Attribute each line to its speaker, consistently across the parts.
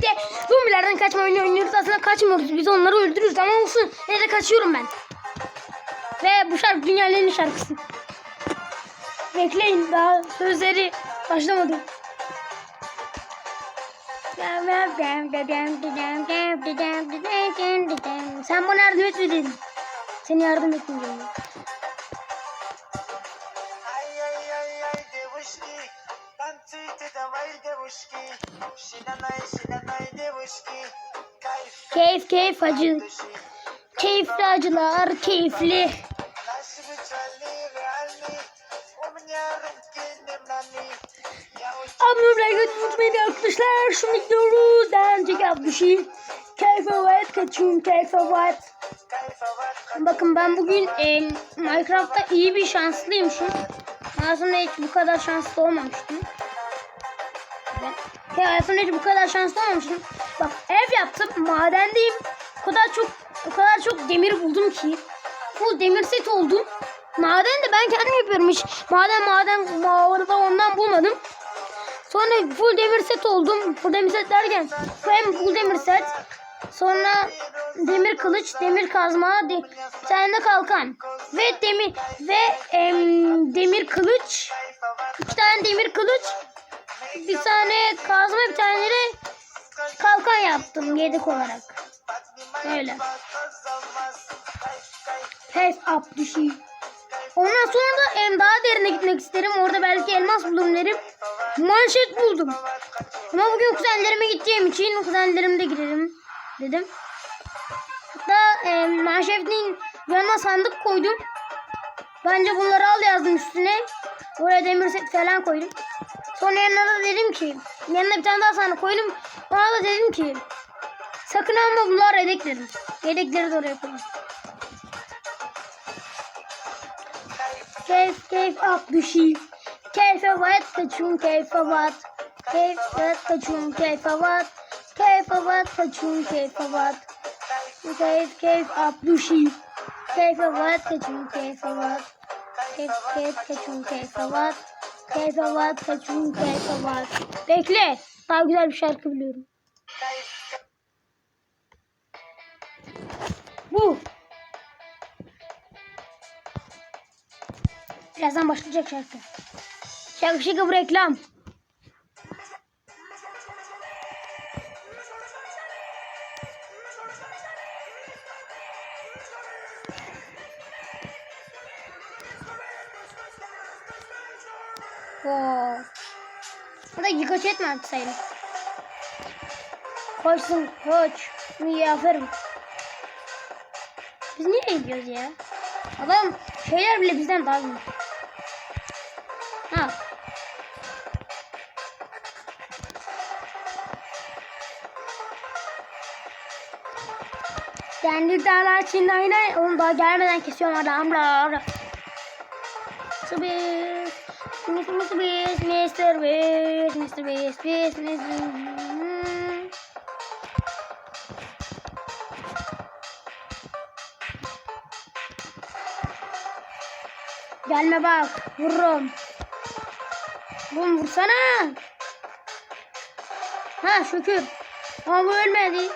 Speaker 1: birlikte zombilerden kaçma oyunu oynuyoruz. Aslında kaçmıyoruz. Biz onları öldürürüz ama olsun. Yine de kaçıyorum ben. Ve bu şarkı dünyanın şarkısı. Bekleyin daha sözleri başlamadı. Sen bana yardım etmedin. Seni yardım etmeyeceğim. Keyif keyif acı. Keyifli acılar, keyifli.
Speaker 2: Abone
Speaker 1: olmayı unutmayın arkadaşlar. Şimdi gidiyoruz. Daha önceki abdüşi. Keyfe vat kaçıyorum. Keyfe
Speaker 2: vat.
Speaker 1: Bakın ben bugün e, Minecraft'ta iyi bir şanslıymışım. Aslında hiç bu kadar şanslı olmamıştım. Ben, ya hayatımda bu kadar şanslı olmamıştım. Bak ev yaptım, madendeyim. O kadar çok o kadar çok demir buldum ki. Full demir set oldum. Maden de ben kendim yapıyorum hiç. Maden maden mağarada ondan bulmadım. Sonra full demir set oldum. Full demir set derken hem full demir set. Sonra demir kılıç, demir kazma, de, bir kalkan. Ve demir ve em, demir kılıç. iki tane demir kılıç. Bir tane kazma, bir tane de kalkan yaptım yedek olarak. Öyle. Face up düşeyim. Ondan sonra da em, daha derine gitmek isterim. Orada belki elmas bulurum derim. Manşet buldum. Ama bugün kuzenlerime gideceğim için kuzenlerimde girerim dedim. Hatta e, manşetin yanına sandık koydum. Bence bunları al yazdım üstüne. Oraya demir set falan koydum. Sonra yanına da dedim ki yanına bir tane daha sandık koydum. Ona da dedim ki sakın alma bunlar yedek dedim. Yedekleri de oraya koydum. Keyif keyif up düşeyim. Keyfe vat kaçın keyfe vat. Keyif vat kaçın keyfe vat. Keyfe vat kaçın keyfe vat. Keyif keyif up düşeyim. Keyfe vat kaçın keyfe vat. Keyif keyif kaçın keyfe vat. Keyfe vat kaçın keyfe vat. Bekle. Daha güzel bir şarkı biliyorum. Bu. Birazdan başlayacak şarkı. Şarkı şarkı bu reklam. Oo. Bu da etme artık sayılır. Koşsun koç. İyi aferin. Biz niye gidiyoruz ya? Adam şeyler bile bizden daha büyük. Ha. Kendi dağlar içinde aynı. Onu daha gelmeden kesiyorum adamlar. Mr. Mr. Mr. Beast. Mr. Beast. Mr. Beast. Beast. Mr. Gelme bak. Vururum. Bum vursana. Ha şükür. Ama bu ölmedi.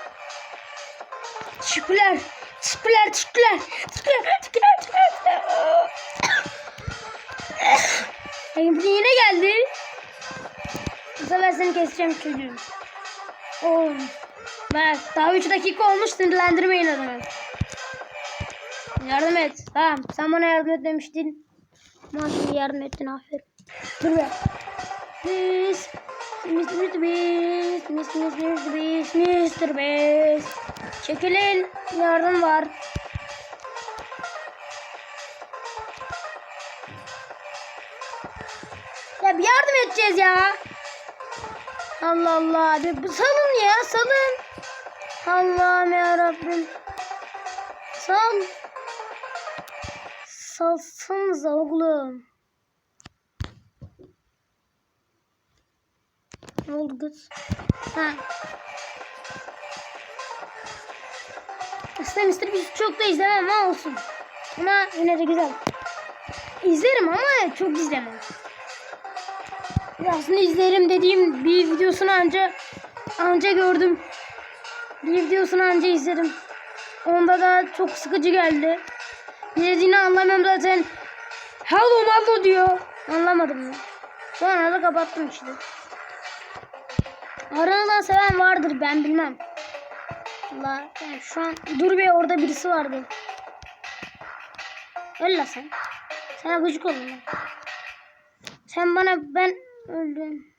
Speaker 1: Teşekkürler. Teşekkürler. Teşekkürler. Teşekkürler. Teşekkürler. Emre yine geldi. Bu sefer seni keseceğim çocuğum. Oğlum. Bak daha 3 dakika olmuş sinirlendirmeyin adamı. Yardım et. Tamam sen bana yardım et demiştin. Şimdi yardım ettin aferin. Dur be. Please. Mr. Beast, Mr. Mr. Beast, Mr. Beast. Çekilin. Yardım var. Edeceğiz ya. Allah Allah. Bir salın ya salın. Allah'ım ya Rabbim. Sal. Salsanıza oğlum. Ne oldu kız? Ha. Aslında Mr. Beast çok da izlemem ama olsun. Ama yine de güzel. İzlerim ama çok izlemem. Aslında izlerim dediğim bir videosunu anca anca gördüm. Bir videosunu anca izledim. Onda da çok sıkıcı geldi. Ne dediğini anlamıyorum zaten. Hello mallo diyor. Anlamadım ben. Sonra da kapattım işte. Aranızdan seven vardır ben bilmem. Allah yani şu an dur bir orada birisi vardı. Öl la sen. Sana gıcık oldum ben. Sen bana ben öldüm.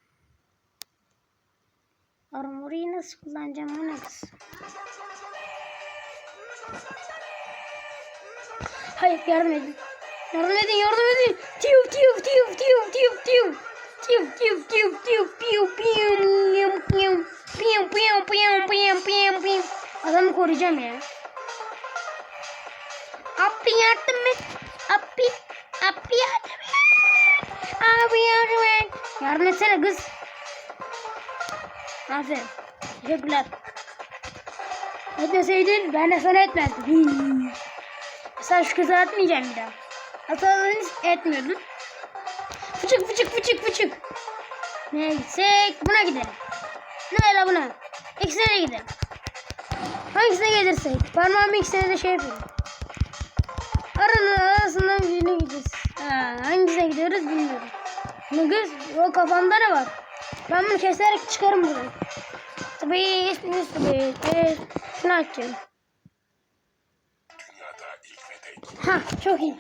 Speaker 1: Armory'yi nasıl kullanacağım o ne kız? Hayır yardım edin. Yardım edin yardım edin. Tiu tiu tiu tiu tiu tiu. Tiu tiu tiu tiu piu piu piu piu piu piu piu piu piu piu. Adamı koruyacağım ya. Abi yardım et. Abi. Abi yardım et. Abi yardım et. Yardım etsene kız. Aferin. Teşekkürler. Etmeseydin ben de sana etmezdim. Sen şu kızı atmayacağım bir daha. Hatalarını etmiyordun. Fıçık fıçık fıçık fıçık. Nereye gitsek? Buna gidelim. Ne öyle buna? İkisine de gidelim. Hangisine gelirsek? Parmağımı ikisine de şey yapayım. Gidiyoruz bilmiyorum. Kız o kafamda ne var? Ben bunu keserek çıkarım buradan. Tabii, tabii, tabii. Şunu
Speaker 3: ilk ve tek
Speaker 1: Ha, çok iyi.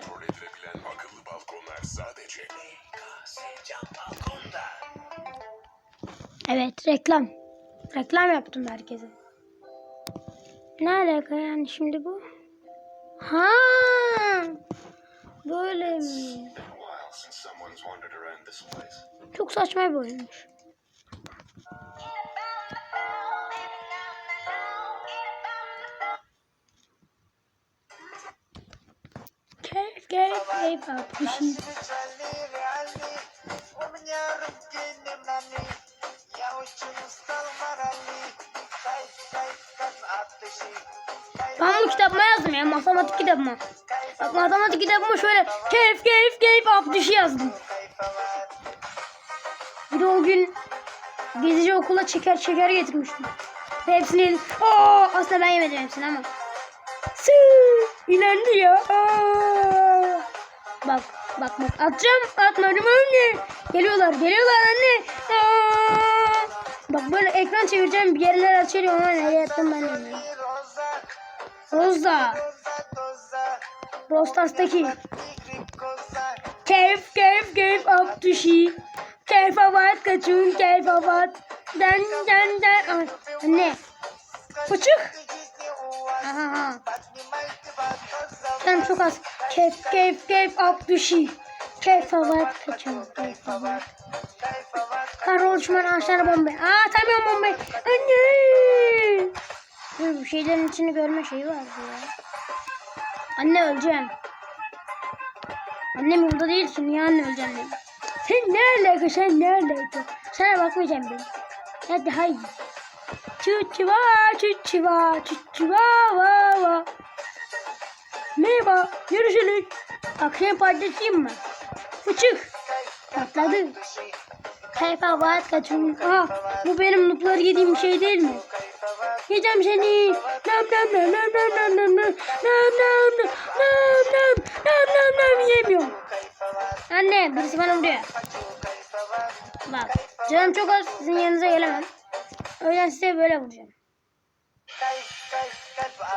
Speaker 1: Evet reklam. Reklam yaptım herkese. Ne alaka yani şimdi bu? Ha, böyle mi? Çok saçma bir oyunmuş.
Speaker 2: Keşke hep atmışım.
Speaker 1: Ben bu kitabıma yazdım ya. Matematik kitabıma. Bak matematik kitabıma şöyle keyif keyif keyif abdüşü yazdım. Bir de o gün gezici okula çeker çeker getirmiştim. Ve hepsini yedim. Oo, aslında ben yemedim hepsini ama. Sığ, inendi ya. Aa. Bak bak bak atacağım atmadım anne. Geliyorlar geliyorlar anne. Aa. Bak böyle ekran çevireceğim bir yerler açılıyor ama nereye attım ben onu.
Speaker 2: Rozda. Brostars'taki
Speaker 1: Keyif keyif keyif abdüşi Keyif abat kaçın keyif abat Den den den. Anne. Fıçık. Aha. Ben çok az. Keyif keyif keyif abdüşi Keyif abat kaçın keyif
Speaker 2: abat
Speaker 1: Karol uçman aşağı bombe. Aa tamam bombe. Anne. Bir şeylerin içini görme şeyi var ya. Anne öleceğim. Annem yolda değil ki niye anne öleceğim benim. Sen ne alaka sen ne alaka. Sana bakmayacağım ben. Hadi haydi. Çuçuva çuçuva çuçuva va va. Merhaba görüşürüz. Akşam patlatayım mı? Fıçık. Patladı. Kayfa var kaçın. Aa, bu benim nupları yediğim şey değil mi? Yiyeceğim seni. Nam nam nam nam nam nam nam nam nam nam nam nam nam nam nam nam yemiyorum. Anne birisi bana vuruyor. Bak canım çok az sizin yanınıza gelemem. O yüzden size böyle vuracağım.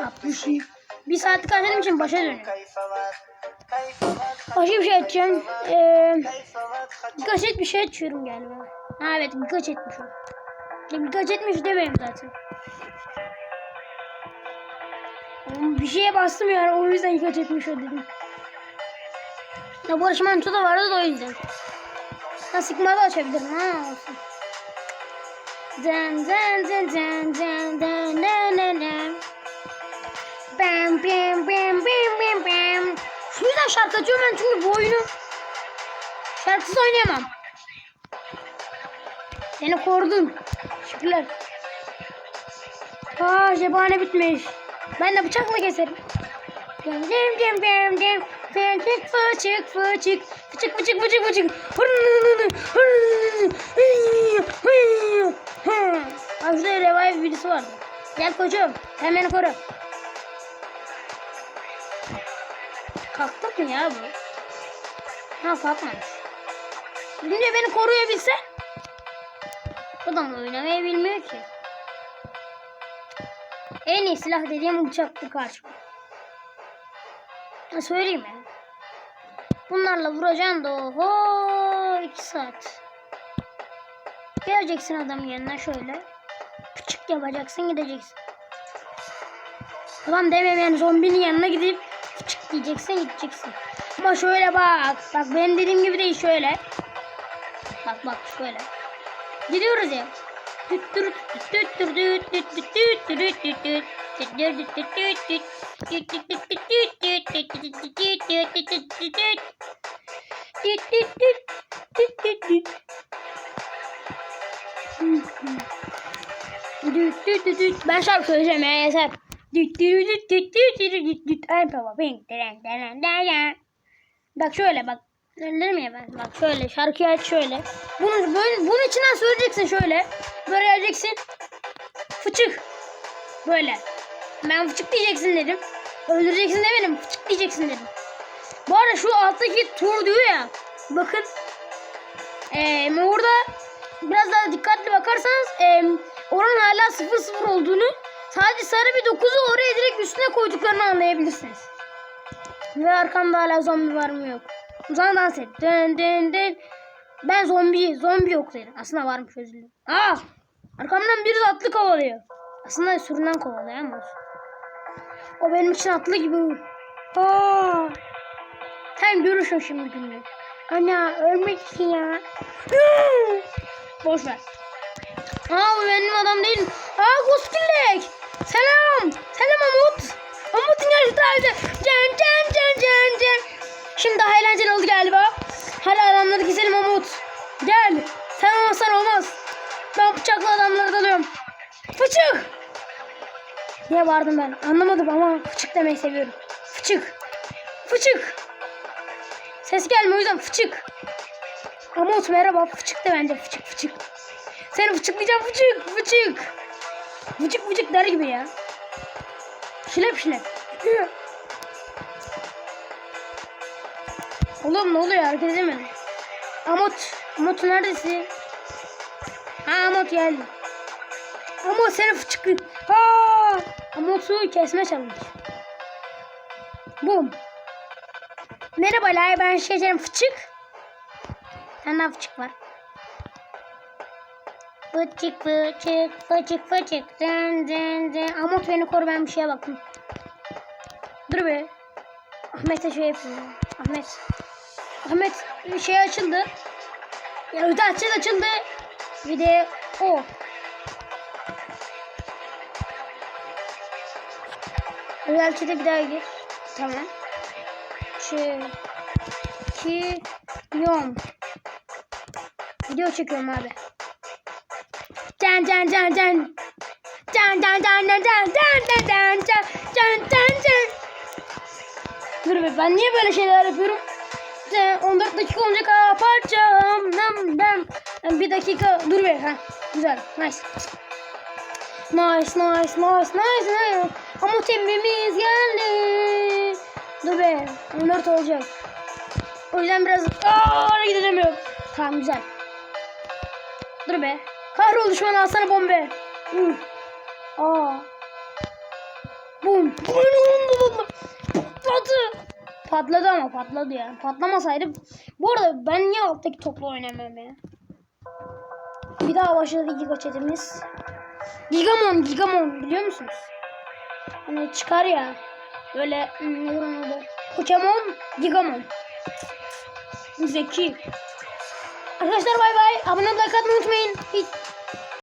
Speaker 1: Bak bu şey. Bir saatlik harcadığım için başa dönüyor. Başka bir şey açacağım. Ee, birkaç et bir şey açıyorum galiba. Ha evet birkaç etmiş o. Ya birkaç etmiş demeyeyim zaten. Bir şeye bastım yani o yüzden birkaç etmiş o dedim. Ya Barış Manço da vardı da o yüzden. Ha sıkma da açabilirim ha olsun. Dın dın dın dın dın dın dın dın dın. Bam bam bam bam bam bam. Şu yüzden şarkı açıyorum ben çünkü bu oyunu şarkısız oynayamam. Seni korudum. Şükürler. Aa cepane bitmiş. Ben de bıçakla keserim. Dem dem dem dem dem. Fıçık fıçık fıçık. Fıçık fıçık fıçık fıçık. Şurada revive birisi vardı. Gel koçum. Sen beni koru. Kalktı mı ya bu? Ha kalkmamış. Şimdi beni koruyabilse. Adam oynamayı bilmiyor ki. En iyi silah dediğim uçaktı karşıma. Ha, söyleyeyim ya. Bunlarla vuracaksın da oho 2 saat. Geleceksin adamın yanına şöyle. Küçük yapacaksın gideceksin. Adam dememeyen zombinin yanına gidip küçük diyeceksin gideceksin. Ama şöyle bak. Bak benim dediğim gibi değil şöyle. Bak bak şöyle. Gidiyoruz ya. Ben şarkı söyleyeceğim ya yeter. Bak şöyle bak. Söylerim ya ben. Bak şöyle şarkıyı aç şöyle. Bunu böyle bunun içinden söyleyeceksin şöyle. Böyle geleceksin. Fıçık. Böyle. Ben fıçık diyeceksin dedim. Öldüreceksin demedim. Fıçık diyeceksin dedim. Bu arada şu alttaki tur diyor ya. Bakın. Ee, orada biraz daha dikkatli bakarsanız ee, oranın hala 0-0 olduğunu sadece sarı bir 9'u oraya direkt üstüne koyduklarını anlayabilirsiniz. Ve arkamda hala zombi var mı yok. O dans et. Dön dön dön. Ben zombi, zombi yok dedim. Aslında varmış özür dilerim. Aa! Arkamdan biri atlı kovalıyor. Aslında sürünen kovalıyor ama. O benim için atlı gibi. Aa! Sen görürsün şimdi günü. Ana ölmek için ya. Boş ver. Aa bu benim adam değil. Aa Goskillek. Selam. Selam Amut. Amut'un yaşındaydı. Can can can can can. Şimdi daha eğlenceli oldu galiba. Hadi adamları keselim Amut. Gel. Sen olmasan olmaz. Ben bıçakla adamları dalıyorum. Fıçık. Niye bağırdım ben? Anlamadım ama fıçık demeyi seviyorum. Fıçık. Fıçık. Ses gelmiyor o yüzden fıçık. Amut merhaba. Fıçık de bence fıçık fıçık. Seni fıçıklayacağım fıçık fıçık. Fıçık fıçık der gibi ya. Şilep şilep. Oğlum ne oluyor hareket edemedim. Amut. Amut neredesin? Ha Amut geldi. Amut seni fıçık. Ha! Amut'u kesme çalmış. Bum. Merhabalar ben şekerim fıçık. Senden fıçık var. Fıçık fıçık fıçık fıçık dın dın dın. Amut beni koru ben bir şeye bakayım. Dur be. Ahmet'e şey yapayım. Ahmet. Ahmet şey açıldı. Ya öde açıldı açıldı. Bir de o. Özel çete bir daha gir. Tamam. Çekiyorum. Video çekiyorum abi. Can can can can. Can can can can can can can can can can can. Dur be ben niye böyle şeyler yapıyorum? Can, 14 dakika olunca kapatacağım. Nam nam. Bir dakika dur be ha. Güzel. Nice. Nice nice nice nice nice. Ama tembimiz geldi. Dur be. 14 olacak. O yüzden biraz Aa, hareket edemiyorum. Tamam güzel. Dur be. Kahrol düşman alsana bombe. Hı. Aa. Bum. Patladı. Patladı ama patladı ya. Patlamasaydı. Bu arada ben niye alttaki topla oynamıyorum ya? Bir daha başladı Giga chatimiz. Gigamon, Gigamon biliyor musunuz? Hani çıkar ya. Böyle hmm, onun adı? Pokemon, Gigamon. Zeki. Arkadaşlar bay bay. Abone olmayı unutmayın. Hiç